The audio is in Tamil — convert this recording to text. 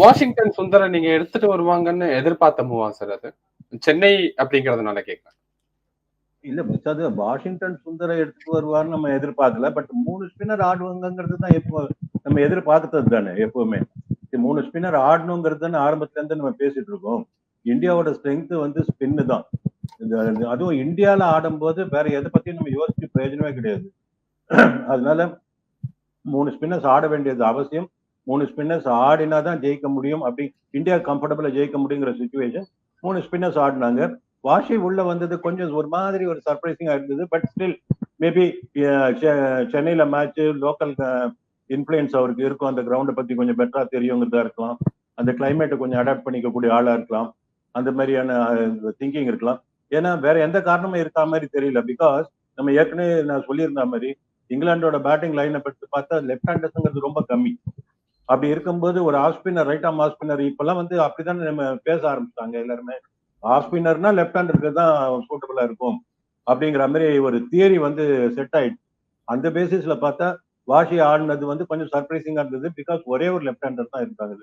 வாஷிங்டன் சுந்தரம் நீங்க எடுத்துட்டு வருவாங்கன்னு எதிர்பார்த்த மூவா சார் அது? சென்னை அப்படிங்கறதுனால கேட்கறேன் இல்ல அது வாஷிங்டன் சுந்தர எடுத்துட்டு வருவார்னு நம்ம எதிர்பார்க்கல. பட் மூணு ஸ்பின்னர் ஆடுவாங்கிறது தான் எப்போ நம்ம எதிர்பார்த்தது தானே எப்பவுமே. மூணு ஸ்பின்னர் ஆடணுங்கிறது தானே ஆரம்பத்துல இருந்து நம்ம பேசிட்டு இருக்கோம். இந்தியாவோட ஸ்ட்ரென்த் வந்து ஸ்பின்னு தான். அதுவும் இந்தியால ஆடும்போது வேற எதை பத்தியும் நம்ம யோசிச்சு பிரயோஜனமே கிடையாது. அதனால மூணு ஸ்பின்னர்ஸ் ஆட வேண்டியது அவசியம். மூணு ஸ்பின்னர்ஸ் ஆடினா தான் ஜெயிக்க முடியும். அப்படி இந்தியா கம்ஃபர்டபுளா ஜெயிக்க முடியுங்கிற சுச்சுவேஷன் மூணு ஸ்பின்னர்ஸ் ஆடினாங்க. வாஷி உள்ள வந்தது கொஞ்சம் ஒரு மாதிரி ஒரு சர்ப்ரைசிங்கா இருந்தது. பட் ஸ்டில் மேபி சென்னையில மேட்ச் லோக்கல் இன்ஃப்ளூயன்ஸ் அவருக்கு இருக்கும். அந்த கிரவுண்டை பத்தி கொஞ்சம் பெட்டரா தெரியுங்கிறதா இருக்கலாம். அந்த கிளைமேட்டை கொஞ்சம் அடாப்ட் பண்ணிக்கக்கூடிய ஆளா இருக்கலாம். அந்த மாதிரியான திங்கிங் இருக்கலாம். ஏன்னா வேற எந்த காரணமும் இருக்கா மாதிரி தெரியல. பிகாஸ் நம்ம ஏற்கனவே நான் சொல்லியிருந்த மாதிரி இங்கிலாந்தோட பேட்டிங் லைனை எடுத்து பார்த்தா லெஃப்ட் ஹேண்டர்ஸுங்கிறது ரொம்ப கம்மி. அப்படி இருக்கும்போது ஒரு off spinner right arm off spinner இப்பெல்லாம் வந்து அப்படிதான் நம்ம பேச ஆரம்பிச்சாங்க எல்லாருமே. ஆஃப் ஸ்பின்னர்னா லெஃப்ட் ஹேண்டருக்கு தான் சூட்டபிளா இருக்கும் அப்படிங்கிற மாதிரி ஒரு தியரி வந்து செட் ஆயிடுச்சு. அந்த பேசிஸ்ல பார்த்தா வாஷி ஆடினது வந்து கொஞ்சம் சர்ப்ரைசிங்கா இருந்தது பிகாஸ் ஒரே ஒரு லெஃப்ட் ஹேண்டர் தான் இருக்காங்க